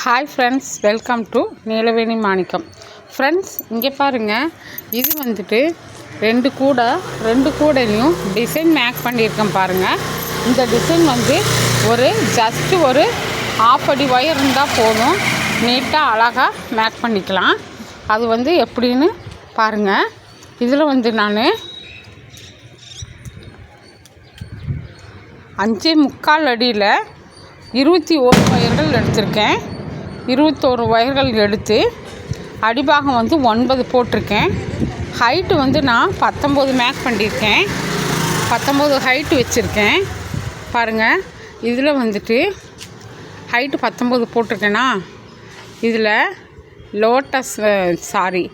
Hi friends welcome to Neelaveni Manickam friends இங்கே பாருங்கள் இது வந்துட்டு ரெண்டு கூடை ரெண்டு கூடையிலையும் டிசைன் மேக் பண்ணியிருக்கேன் பாருங்கள் இந்த டிசைன் வந்து ஒரு ஜஸ்ட்டு ஒரு ஆஃப் அடி ஒயர் இருந்தால் போதும். நீட்டாக அழகாக மேக் பண்ணிக்கலாம். அது வந்து எப்படின்னு பாருங்கள் இதில் வந்து நான் அஞ்சே முக்கால் அடியில் இருபத்தி ஓரு ஒயர்கள் எடுத்திருக்கேன். இருபத்தோரு ஒயர்கள் எடுத்து அடிபாகம் வந்து ஒன்பது போட்டிருக்கேன். ஹைட்டு வந்து நான் பத்தொம்போது மேக் பண்ணியிருக்கேன். பத்தொம்போது ஹைட்டு வச்சுருக்கேன். பாருங்கள் இதில் வந்துட்டு ஹைட்டு பத்தொம்போது போட்டிருக்கேனா? இதில் லோட்டஸ் சாரி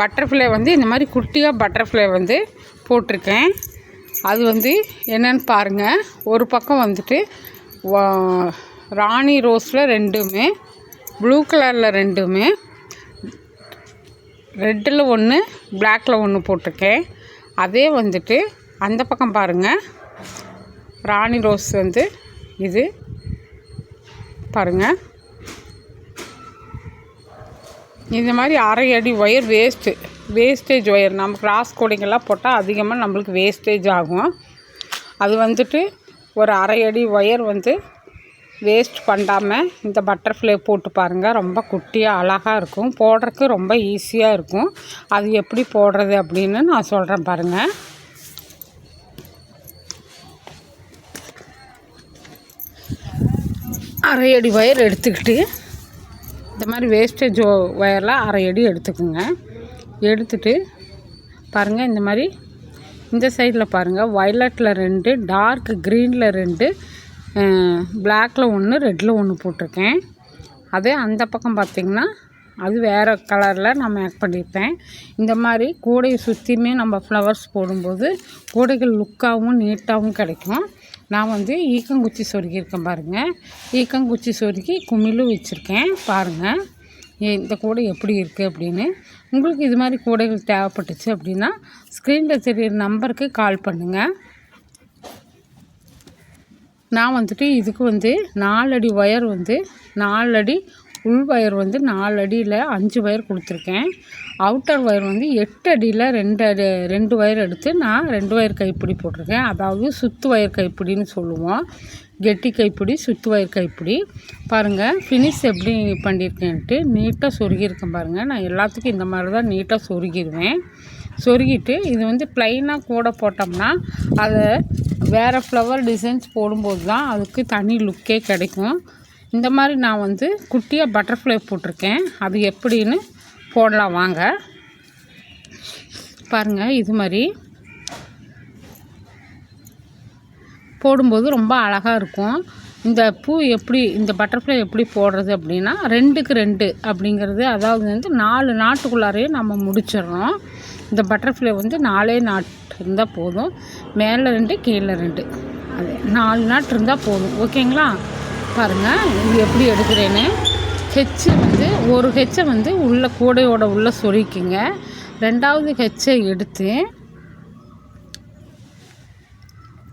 பட்டர்ஃப்ளை வந்து இந்த மாதிரி குட்டியாக பட்டர்ஃப்ளை வந்து போட்டிருக்கேன். அது வந்து என்னன்னு பாருங்கள் ஒரு பக்கம் வந்துட்டு ராணி ரோஸில் ரெண்டுமே ப்ளூ கலரில் ரெண்டுமே. ரெட்டில் ஒன்று பிளாக்கில் ஒன்று போட்டிருக்கேன். அதே வந்துட்டு அந்த பக்கம் பாருங்கள் ராணி ரோஸ் வந்து இது பாருங்கள் இந்த மாதிரி அரை அடி ஒயர் வேஸ்ட்டு வேஸ்டேஜ் ஒயர் நம்ம கிராஸ் கோடிங்கெல்லாம் போட்டால் அதிகமாக நம்மளுக்கு வேஸ்டேஜ் ஆகும். அது வந்துட்டு ஒரு அரை அடி ஒயர் வந்து வேஸ்ட் பண்ணாமல் இந்த பட்டர்ஃப்ளை போட்டு பாருங்கள் ரொம்ப குட்டியாக அழகாக இருக்கும். போடுறதுக்கு ரொம்ப ஈஸியாக இருக்கும். அது எப்படி போடுறது அப்படின்னு நான் சொல்கிறேன் பாருங்கள் அரை அடி ஒயர் எடுத்துக்கிட்டு இந்த மாதிரி வேஸ்டேஜ் ஒயரில் அரை அடி எடுத்துக்கோங்க. எடுத்துட்டு பாருங்கள் இந்த மாதிரி இந்த சைடில் பாருங்கள் வயலட்டில் ரெண்டு டார்க் க்ரீனில் ரெண்டு பிளாக்கில் ஒன்று ரெட்டில் ஒன்று போட்டிருக்கேன். அதே அந்த பக்கம் பார்த்திங்கன்னா அது வேறு கலரில் நான் மேக் பண்ணியிருப்பேன். இந்த மாதிரி கூடையை சுற்றியுமே நம்ம ஃப்ளவர்ஸ் போடும்போது கூடைகள் லுக்காகவும் நீட்டாகவும் கிடைக்கும். நான் வந்து ஈக்கங்குச்சி சொருகியிருக்கேன் பாருங்கள் ஈக்கங்குச்சி சொருகி குமிழும் வச்சுருக்கேன். பாருங்கள் ஏ- இந்த கூடை எப்படி இருக்குது அப்படின்னு. உங்களுக்கு இது மாதிரி கூடைகள் தேவைப்பட்டுச்சு அப்படின்னா ஸ்க்ரீனில் தெரியுற நம்பருக்கு கால் பண்ணுங்கள் நான் வந்துட்டு இதுக்கு வந்து நாலடி ஒயர் வந்து நாலடி உள் ஒயர் வந்து நாலு அடியில் அஞ்சு ஒயர் கொடுத்துருக்கேன். அவுட்டர் ஒயர் வந்து எட்டு அடியில் ரெண்டு அடி ரெண்டு ஒயர் எடுத்து நான் ரெண்டு ஒயர் கைப்பிடி போட்டிருக்கேன். அதாவது சுத்து ஒயர் கைப்பிடின்னு சொல்லுவோம். கெட்டி கைப்பிடி சுத்து ஒயர் கைப்பிடி. பாருங்கள் ஃபினிஷ் எப்படி பண்ணியிருக்கேன்ட்டு நீட்டாக சொருகியிருக்கேன் பாருங்கள் நான் எல்லாத்துக்கும் இந்த மாதிரி தான் நீட்டாக சொருகிடுவேன். சொருகிட்டு இது வந்து ப்ளைனாக கூட போட்டோம்னா அதை வேறு ஃப்ளவர் டிசைன்ஸ் போடும்போது தான் அதுக்கு தனி லுக்கே கிடைக்கும். இந்த மாதிரி நான் வந்து குட்டியாக பட்டர்ஃப்ளை போட்டிருக்கேன். அது எப்படின்னு போடலாம் வாங்க. பாருங்கள் இது மாதிரி. போடும்போது ரொம்ப அழகாக இருக்கும். இந்த பூ எப்படி இந்த பட்டர்ஃப்ளை எப்படி போடுறது அப்படின்னா ரெண்டுக்கு ரெண்டு அப்படிங்கிறது அதாவது வந்து நாலு நாட்டுக்குள்ளாரையே நம்ம முடிச்சிடுறோம். இந்த பட்டர்ஃப்ளை வந்து நாலே நாட் இருந்தால் போதும் மேலே ரெண்டு கீழே ரெண்டு. அது நாலு நாட் இருந்தால் போதும். ஓகேங்களா பாருங்கள் இது எப்படி எடுக்கிறேன்னு. ஹெச்சு வந்து ஒரு ஹெச்சை வந்து உள்ள கூடையோட உள்ள சொருக்கிங்க. ரெண்டாவது ஹெச்சை எடுத்து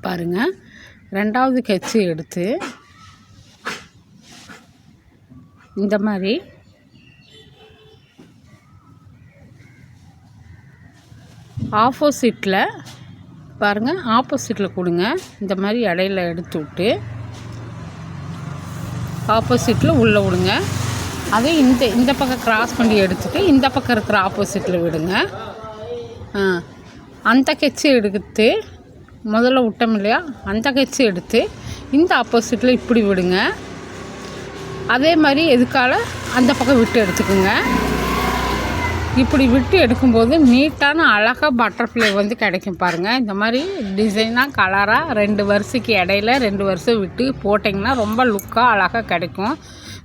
பாருங்கள் ரெண்டாவது கெச்சு எடுத்து இந்த மாதிரி. ஆப்போசிட்டில் பாருங்கள் ஆப்போசிட்டில் கொடுங்க. இந்த மாதிரி இடையில எடுத்து விட்டு ஆப்போசிட்டில் உள்ளே விடுங்க. அதே இந்த இந்த பக்கம் கிராஸ் பண்ணி எடுத்துட்டு இந்த பக்கம் இருக்கிற ஆப்போசிட்டில் விடுங்க. அந்த கெச்சு எடுத்து முதல்ல விட்டோம் இல்லையா? அந்த கெச்சு எடுத்து இந்த ஆப்போசிட்டில் இப்படி விடுங்க. அதே மாதிரி எதுக்கால அந்த பக்கம் விட்டு எடுத்துக்கோங்க. இப்படி விட்டு எடுக்கும்போது நீட்டான அழகாக பட்டர்ஃப்ளை வந்து கிடைக்கும் பாருங்கள் இந்த மாதிரி டிசைனாக கலராக ரெண்டு வருஷத்துக்கு இடையில ரெண்டு வருஷம் விட்டு போட்டிங்கன்னா ரொம்ப லுக்காக அழகாக கிடைக்கும்.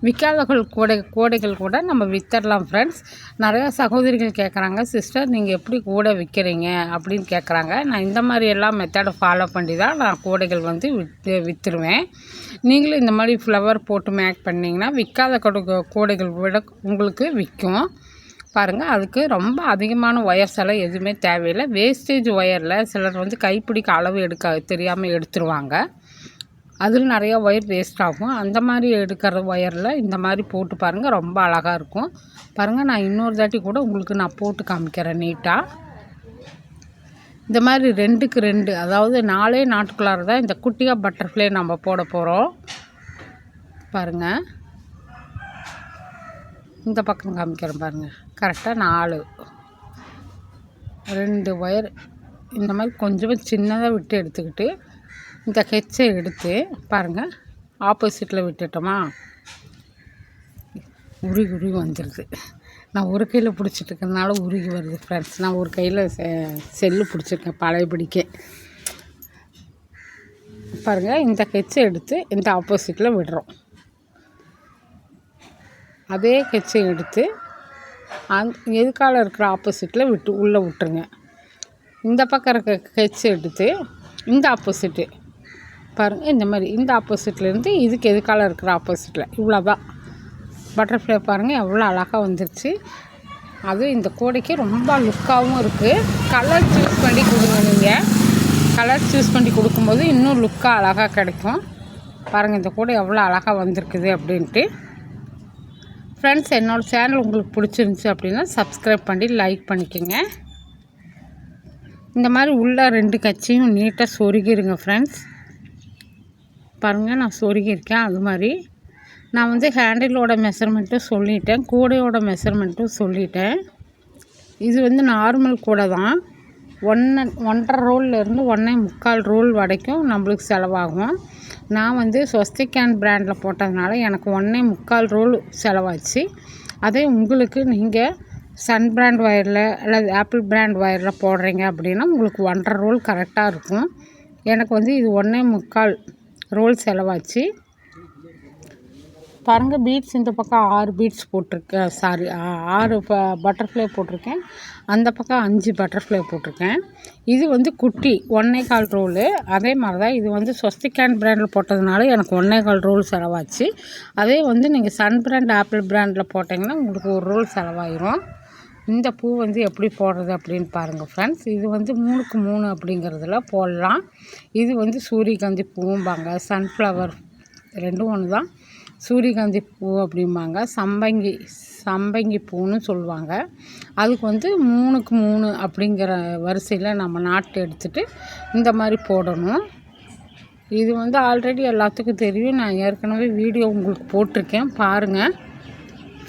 விற்காதவர்கள் கூடை கூடைகள் கூட நம்ம வித்தரலாம் ஃப்ரெண்ட்ஸ் நிறையா சகோதரிகள் கேட்குறாங்க சிஸ்டர் நீங்கள் எப்படி கூடை விற்கிறீங்க அப்படின்னு கேட்குறாங்க நான் இந்த மாதிரி எல்லாம் மெத்தடை ஃபாலோ பண்ணி தான் நான் கூடைகள் வந்து விற்று விற்றுருவேன் நீங்களும் இந்த மாதிரி ஃப்ளவர் போட்டு மேக் பண்ணிங்கன்னா விற்காத கொடு கூடைகள் விட உங்களுக்கு விற்கும். பாருங்கள் அதுக்கு ரொம்ப அதிகமான ஒயர்ஸ் எல்லாம் எதுவுமே தேவையில்லை. வேஸ்டேஜ் ஒயரில் சிலர் வந்து கைப்பிடிக்க அளவு எடுக்க தெரியாமல் எடுத்துருவாங்க. அதில் நிறையா ஒயர் வேஸ்ட் ஆகும். அந்த மாதிரி எடுக்கிற ஒயரில் இந்த மாதிரி போட்டு பாருங்கள் ரொம்ப அழகாக இருக்கும். பாருங்கள் நான் இன்னொரு தாட்டி கூட உங்களுக்கு நான் போட்டு காமிக்கிறேன் நீட்டாக இந்த மாதிரி ரெண்டுக்கு ரெண்டு அதாவது நாலே நாட்டுக்குள்ளார தான் இந்த குட்டியாக பட்டர்ஃப்ளை நம்ம போட போகிறோம் பாருங்கள் இந்த பக்கம் காமிக்கிறேன் பாருங்கள் கரெக்டாக நாலு. ரெண்டு ஒயர் இந்த மாதிரி கொஞ்சமாக சின்னதாக விட்டு எடுத்துக்கிட்டு இந்த ஹெச்சை எடுத்து பாருங்கள் ஆப்போசிட்டில் விட்டுட்டோமா? உருகி உருகி வந்துடுது நான் ஒரு கையில் பிடிச்சிட்டு இருக்கிறதுனால உருகி வருது ஃப்ரெண்ட்ஸ் நான் ஒரு கையில் செ செல்லு பிடிச்சிருக்கேன் பழைய பிடிக்க பாருங்கள் இந்த ஹெச்சை எடுத்து இந்த ஆப்போசிட்டில் விடுறோம். அதே ஹெச்சை எடுத்து அந் எதுக்கால இருக்கிற ஆப்போசிட்டில் விட்டு உள்ளே விட்டுருங்க. இந்த பக்கம் இருக்க ஹெச் எடுத்து இந்த ஆப்போசிட்டு பாருங்கள் இந்த மாதிரி இந்த ஆப்போசிட்லேருந்து இதுக்கு எதுக்கால இருக்கிற ஆப்போசிட்டில் இவ்வளோ தான் பட்டர்ஃப்ளை பாருங்கள் எவ்வளோ அழகாக வந்துருச்சு. அதுவும் இந்த கோடைக்கு ரொம்ப லுக்காகவும் இருக்குது கலர் சூஸ் பண்ணி கொடுங்க நீங்கள் கலர் சூஸ் பண்ணி கொடுக்கும்போது இன்னும் லுக்காக அழகாக கிடைக்கும். பாருங்கள் இந்த கூடை எவ்வளோ அழகாக வந்திருக்குது அப்படின்ட்டு. ஃப்ரெண்ட்ஸ் என்னோடய சேனல் உங்களுக்கு பிடிச்சிருந்துச்சி அப்படின்னா சப்ஸ்கிரைப் பண்ணி லைக் பண்ணிக்கோங்க. இந்த மாதிரி உள்ள ரெண்டு கட்சியும் நீட்டாக சொருகிருங்க ஃப்ரெண்ட்ஸ் பாருங்கள் நான் சொருகியிருக்கேன் அது மாதிரி. நான் வந்து ஹேண்டிலோட மெஷர்மெண்ட்டும் சொல்லிட்டேன் கூடையோட மெஷர்மெண்ட்டும் சொல்லிட்டேன். இது வந்து நார்மல் கூடை தான். ஒன்று ஒன்றரை ரோல்லேருந்து ஒன்றே முக்கால் ரோல் வரைக்கும் நம்மளுக்கு செலவாகும். நான் வந்து ஸ்வஸ்திகேன் பிராண்டில் போட்டதுனால எனக்கு ஒன்றே முக்கால் ரோல் செலவாச்சு. அதே உங்களுக்கு நீங்கள் சன் பிராண்ட் ஒயரில் அல்லது ஆப்பிள் பிராண்ட் ஒயரில் போடுறீங்க அப்படின்னா உங்களுக்கு ஒன்றரை ரோல் கரெக்டாக இருக்கும். எனக்கு வந்து இது ஒன்றே முக்கால் ரோல் செலவாச்சு. பாருங்கள் பீட்ஸ் இந்த பக்கம் ஆறு பீட்ஸ் போட்டிருக்கேன். சாரி ஆறு பட்டர்ஃப்ளை போட்டிருக்கேன். அந்த பக்கம் அஞ்சு பட்டர்ஃப்ளை போட்டிருக்கேன். இது வந்து குட்டி ஒன்றே கால் ரோலு அதே மாதிரி தான் இது வந்து ஸ்வஸ்திகான் பிராண்டில் போட்டதுனால எனக்கு ஒன்றே கால் ரோல் செலவாச்சு. அதே வந்து நீங்கள் சன் பிராண்ட் ஆப்பிள் பிராண்டில் போட்டிங்கன்னா உங்களுக்கு ஒரு ரோல் செலவாயிரும். இந்த பூ வந்து எப்படி போடுறது அப்படின்னு பாருங்கள் ஃப்ரெண்ட்ஸ் இது வந்து மூணுக்கு மூணு அப்படிங்கிறதுல போடலாம். இது வந்து சூரியகாந்தி பூவும்பாங்க சன்ஃப்ளவர் ரெண்டும் ஒன்று தான் சூரியகாந்தி பூ அப்படிம்பாங்க. சம்பங்கி சம்பங்கி பூன்னு சொல்லுவாங்க. அதுக்கு வந்து மூணுக்கு மூணு அப்படிங்கிற வரிசையில் நம்ம நாட்டு எடுத்துகிட்டு இந்த மாதிரி போடணும். இது வந்து ஆல்ரெடி எல்லாத்துக்கும் தெரியும். நான் ஏற்கனவே வீடியோ உங்களுக்கு போட்டிருக்கேன். பாருங்கள்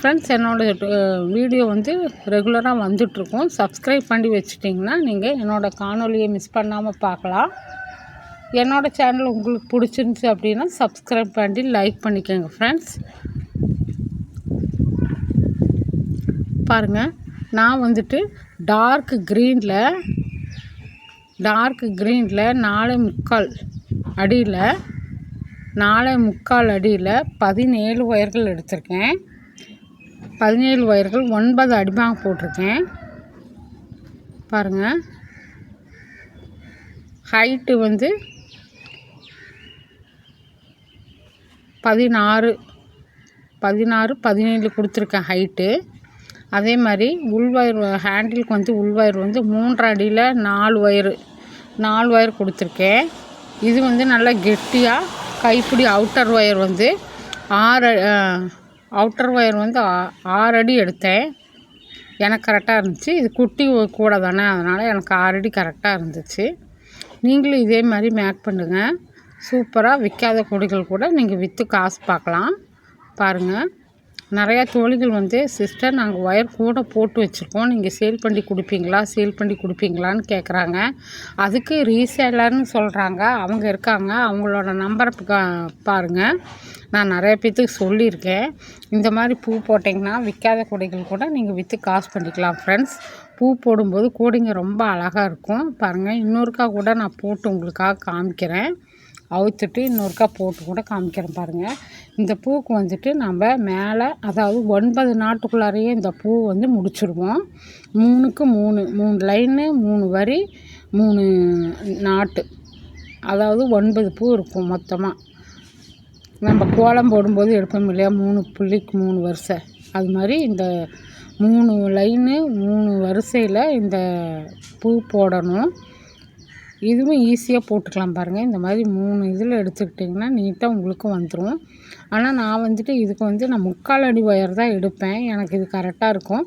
ஃப்ரெண்ட்ஸ் என்னோடய வீடியோ வந்து ரெகுலராக வந்துட்ருக்கும் சப்ஸ்கிரைப் பண்ணி வச்சுட்டிங்கன்னா நீங்கள் என்னோடய காணொலியை மிஸ் பண்ணாமல் பார்க்கலாம். என்னோடய சேனல் உங்களுக்கு பிடிச்சிருந்துச்சி அப்படின்னா சப்ஸ்கிரைப் பண்ணி லைக் பண்ணிக்கோங்க ஃப்ரெண்ட்ஸ் பாருங்கள் நான் வந்துட்டு டார்க் க்ரீனில் டார்க் க்ரீனில் நாலு முக்கால் அடியில் நாலு முக்கால் அடியில் பதினேழு ஒயர்கள் எடுத்திருக்கேன். பதினேழு ஒயர்கள் ஒன்பது அடிமாக போட்டிருக்கேன். பாருங்கள் ஹைட்டு வந்து பதினாறு பதினாறு பதினேழு கொடுத்துருக்கேன் ஹைட்டு அதே மாதிரி உள்வயர் ஹேண்டிலுக்கு வந்து உள்வயர் வந்து மூன்று அடியில் நாலு ஒயரு நாலு ஒயர் கொடுத்துருக்கேன். இது வந்து நல்லா கெட்டியாக கைப்பிடி அவுட்டர் ஒயர் வந்து ஆறு அவுட்டர் ஒயர் வந்து ஆறு அடி எடுத்தேன். எனக்கு கரெக்டாக இருந்துச்சு. இது குட்டி கூட தானே அதனால் எனக்கு ஆறு அடி கரெக்டாக இருந்துச்சு. நீங்களும் இதே மாதிரி மேக் பண்ணுங்கள் சூப்பராக விற்காத கொடிகள் கூட நீங்கள் விற்று காசு பார்க்கலாம். பாருங்கள் நிறையா தோழிகள் வந்து சிஸ்டர் நாங்கள் ஒயர் கூட போட்டு வச்சுருக்கோம். நீங்கள் சேல் பண்ணி கொடுப்பீங்களா? சேல் பண்ணி கொடுப்பீங்களான்னு கேட்குறாங்க அதுக்கு ரீசேலர்னு சொல்கிறாங்க அவங்க இருக்காங்க. அவங்களோட நம்பரை பாருங்கள் நான் நிறைய பேர்த்துக்கு சொல்லியிருக்கேன். இந்த மாதிரி பூ போட்டிங்கன்னா விற்காத கொடைகள் கூட நீங்கள் விற்று காசு பண்ணிக்கலாம் ஃப்ரெண்ட்ஸ் பூ போடும்போது கூடைங்க ரொம்ப அழகாக இருக்கும். பாருங்கள் இன்னொருக்கா கூட நான் போட்டு உங்களுக்காக காமிக்கிறேன். அவுத்துட்டு இன்னொருக்கா போட்டு கூட காமிக்கிறேன் பாருங்கள் இந்த பூவுக்கு வந்துட்டு நம்ம மேலே அதாவது ஒன்பது நாட்டுக்குள்ளாரையே இந்த பூ வந்து முடிச்சுடுவோம் மூணுக்கு மூணு மூணு லைனு மூணு வரி மூணு நாட்டு. அதாவது ஒன்பது பூ இருக்கும் மொத்தமாக நம்ம கோலம் போடும்போது எடுப்போம் இல்லையா? மூணு புள்ளிக்கு மூணு வரிசை. அது மாதிரி இந்த மூணு லைனு மூணு வரிசையில் இந்த பூ போடணும். இதுவும் ஈஸியாக போட்டுக்கலாம் பாருங்கள் இந்த மாதிரி மூணு இதில் எடுத்துக்கிட்டிங்கன்னா நீட்டாக உங்களுக்கு வந்துடும் ஆனால் நான் வந்துட்டு இதுக்கு வந்து நான் முக்கால் அடி ஒயர் தான் எடுப்பேன். எனக்கு இது கரெக்டாக இருக்கும்.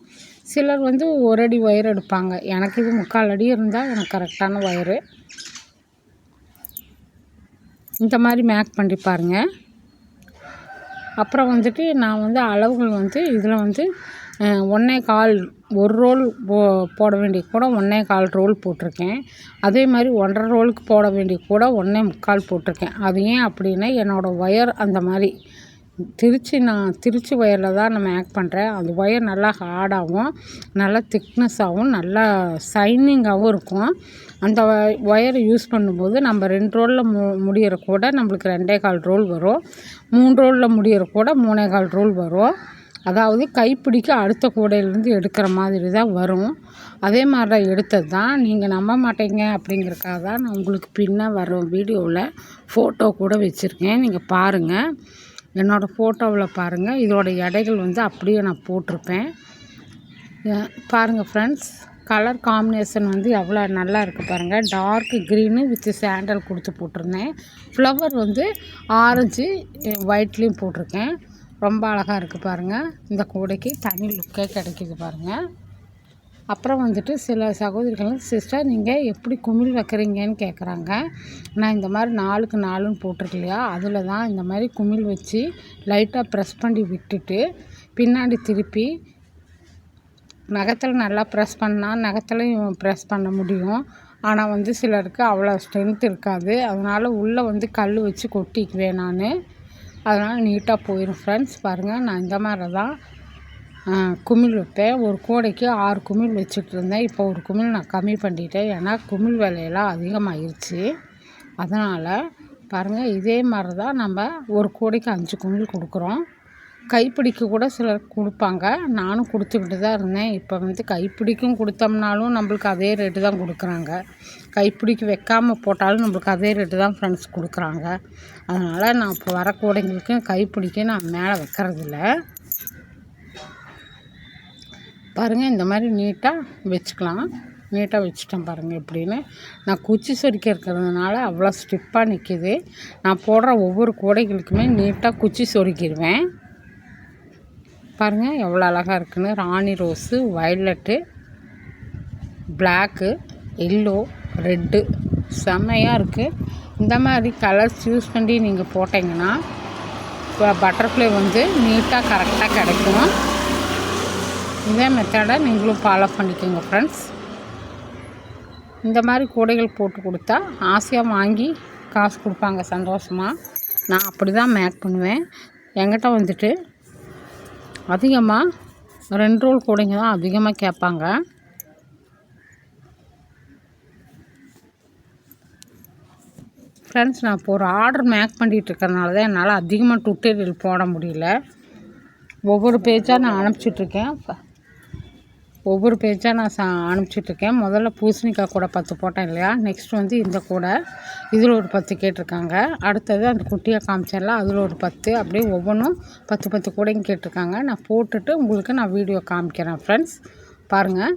சிலர் வந்து ஒரு அடி ஒயர் எடுப்பாங்க. எனக்கு இது முக்கால் அடி இருந்தால் எனக்கு கரெக்டான ஒயரு இந்த மாதிரி மேக் பண்ணி பாருங்கள் அப்புறம் வந்துட்டு நான் வந்து அளவுகள் வந்து இதில் வந்து ஒன்றே கால் ஒரு ரோல் போ போட வேண்டிய கூட ஒன்றே கால் ரோல் போட்டிருக்கேன். அதே மாதிரி ஒன்றரை ரோலுக்கு போட வேண்டிய கூட ஒன்றே முக்கால் போட்டிருக்கேன். அது ஏன் அப்படின்னா என்னோடய ஒயர் அந்த மாதிரி திருச்சி நான் திருச்சி ஒயரில் தான் நான் மேக் பண்ணுறேன் அந்த ஒயர் நல்லா ஹார்டாகவும் நல்லா திக்னஸாகவும் நல்லா ஷைனிங்காகவும் இருக்கும். அந்த ஒயர் யூஸ் பண்ணும்போது நம்ம ரெண்டு ரோலில் மு முடிகிற கூட நம்மளுக்கு ரெண்டே கால் ரோல் வரும். மூணு ரோலில் முடிகிற கூட மூணே கால் ரோல் வரும். அதாவது கைப்பிடிக்கு அடுத்த கூடையிலேருந்து எடுக்கிற மாதிரி தான் வரும். அதே மாதிரி தான் எடுத்தது தான். நீங்கள் நம்ப மாட்டீங்க அப்படிங்கிறக்காக தான் நான் உங்களுக்கு பின்னே வர வீடியோவில் ஃபோட்டோ கூட வச்சுருக்கேன். நீங்கள் பாருங்கள் என்னோடய ஃபோட்டோவில் பாருங்கள் இதோட எடைகள் வந்து அப்படியே நான் போட்டிருப்பேன். பாருங்கள் ஃப்ரெண்ட்ஸ் கலர் காம்பினேஷன் வந்து எவ்வளோ நல்லா இருக்குது பாருங்கள் டார்க் க்ரீனு வித் சாண்டல் கொடுத்து போட்டிருந்தேன். ஃப்ளவர் வந்து ஆரஞ்சு ஒயிட்லேயும் போட்டிருக்கேன். ரொம்ப அழகாக இருக்குது பாருங்கள் இந்த கூடைக்கு தனி லுக்கே கிடைக்கிது பாருங்கள் அப்புறம் வந்துட்டு சில சகோதரிகள் சிஸ்டர் நீங்கள் எப்படி குமிழ் வைக்கிறீங்கன்னு கேட்குறாங்க நான் இந்த மாதிரி நாலுக்கு நாலுன்னு போட்டிருக்கு இல்லையா? அதில் தான் இந்த மாதிரி குமிழ் வச்சு லைட்டாக ப்ரெஸ் பண்ணி விட்டுட்டு பின்னாடி திருப்பி நகத்தில் நல்லா ப்ரெஸ் பண்ணால் நகத்துலையும் ப்ரெஸ் பண்ண முடியும். ஆனால் வந்து சிலருக்கு அவ்வளோ ஸ்ட்ரென்த் இருக்காது. அதனால் உள்ளே வந்து கல் வச்சு கொட்டிக்குவேன் நான். அதனால் நீட்டாக போயிடும் ஃப்ரெண்ட்ஸ் பாருங்கள் நான் இந்த மாதிரி தான் குமிழ் வைப்பேன். ஒரு கூடைக்கு ஆறு குமிழ் வச்சுட்டு இருந்தேன். இப்போ ஒரு குமிழ் நான் கம்மி பண்ணிட்டேன். ஏன்னா குமிழ் விலையெல்லாம் அதிகமாகிருச்சு அதனால் பாருங்கள் இதே மாதிரி தான் நம்ம ஒரு கூடைக்கு அஞ்சு குமிழ் கொடுக்குறோம். கைப்பிடிக்கு கூட சிலர் கொடுப்பாங்க. நானும் கொடுத்துக்கிட்டு தான் இருந்தேன். இப்போ வந்து கைப்பிடிக்கும் கொடுத்தோம்னாலும் நம்மளுக்கு அதே ரேட்டு தான் கொடுக்குறாங்க. கைப்பிடிக்கு வைக்காமல் போட்டாலும் நம்மளுக்கு அதே ரேட்டு தான் ஃப்ரெண்ட்ஸ் கொடுக்குறாங்க. அதனால் நான் இப்போ வர கூடைங்களுக்கு கைப்பிடிக்க நான் மேலே வைக்கிறதில்ல. பாருங்கள் இந்த மாதிரி நீட்டாக வச்சுக்கலாம். நீட்டாக வச்சுட்டேன் பாருங்கள் எப்படின்னு. நான் குச்சி சொரிக்க இருக்கிறதுனால அவ்வளோ ஸ்டிப்பாக நிற்கிது நான் போடுற ஒவ்வொரு கூடைகளுக்குமே நீட்டாக குச்சி சொருக்கிடுவேன் பாருங்கள் எவ்வளோ அழகாக இருக்குன்னு. ராணி rose violet black yellow red. செம்மையாக இருக்குது இந்த மாதிரி கலர்ஸ் யூஸ் பண்ணி நீங்கள் போட்டிங்கன்னா இப்போ பட்டர்ஃப்ளை வந்து நீட்டாக கரெக்டாக கிடைக்கும். இதே மெத்தடை நீங்களும் ஃபாலோ பண்ணிக்கோங்க ஃப்ரெண்ட்ஸ் இந்த மாதிரி கூடைகள் போட்டு கொடுத்தா ஆசையாக வாங்கி காசு கொடுப்பாங்க சந்தோஷமாக நான் அப்படி தான் மேக் பண்ணுவேன். என்கிட்ட வந்துட்டு அதிகமாக ரெண்டு ரோல் கூடைங்க தான் அதிகமாக கேட்பாங்க. ஃப்ரெண்ட்ஸ் நான் இப்போ ஒரு ஆர்டர் மேக் பண்ணிகிட்டு இருக்கிறனால தான் என்னால் அதிகமாக டுட்டோரியல் போட முடியல. ஒவ்வொரு பேஜாக நான் அனுப்பிச்சிட்ருக்கேன் ஒவ்வொரு பேஜாக நான் சா அனுப்பிச்சிட்ருக்கேன். முதல்ல பூசணிக்காய் கூட பத்து போட்டேன் இல்லையா? நெக்ஸ்ட் வந்து இந்த கூட. இதில் ஒரு பத்து கேட்டிருக்காங்க. அடுத்தது அந்த குட்டியாக காமிச்சேன்ல அதில் ஒரு பத்து. அப்படியே ஒவ்வொன்றும் பத்து பத்து கூடையும் கேட்டிருக்காங்க. நான் போட்டுட்டு உங்களுக்கு நான் வீடியோ காமிக்கிறேன் ஃப்ரெண்ட்ஸ் பாருங்கள்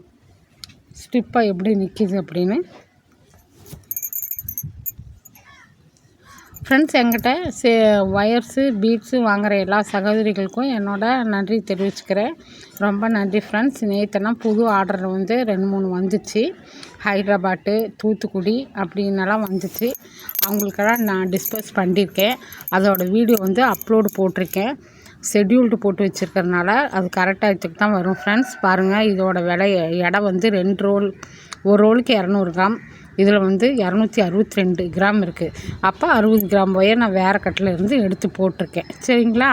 ஸ்டிப்பாக எப்படி நிற்கிது அப்படின்னு. ஃப்ரெண்ட்ஸ் என்கிட்ட சே ஒயர்ஸு பீட்ஸு வாங்குகிற எல்லா சகோதரிகளுக்கும் என்னோட நன்றி தெரிவிச்சுக்கிறேன். ரொம்ப நன்றி ஃப்ரெண்ட்ஸ் நேற்றுலாம் புது ஆர்டர் வந்து ரெண்டு மூணு வந்துச்சு. ஹைதராபாட்டு தூத்துக்குடி அப்படின்னலாம் வந்துச்சு. அவங்களுக்கெல்லாம் நான் டிஸ்பஸ் பண்ணியிருக்கேன். அதோடய வீடியோ வந்து அப்லோடு போட்டிருக்கேன். ஷெட்யூல்டு போட்டு வச்சுருக்கறனால அது கரெக்டாக தான் வரும் ஃப்ரெண்ட்ஸ் பாருங்கள் இதோட விலை எடை வந்து ரெண்டு ரோல் ஒரு ரோலுக்கு இரநூறு கிராம். இதில் வந்து இரநூத்தி அறுபத்தி ரெண்டு கிராம் இருக்குது அப்போ அறுபது கிராம் ஒயர் நான் வேறு கட்டில் இருந்து எடுத்து போட்டிருக்கேன். சரிங்களா?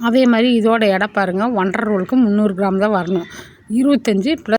அதே மாதிரி இதோட எடை பாருங்கள் ஒன்றரை ரோலுக்கு முந்நூறு கிராம் தான் வரணும். இருபத்தஞ்சி ப்ளஸ்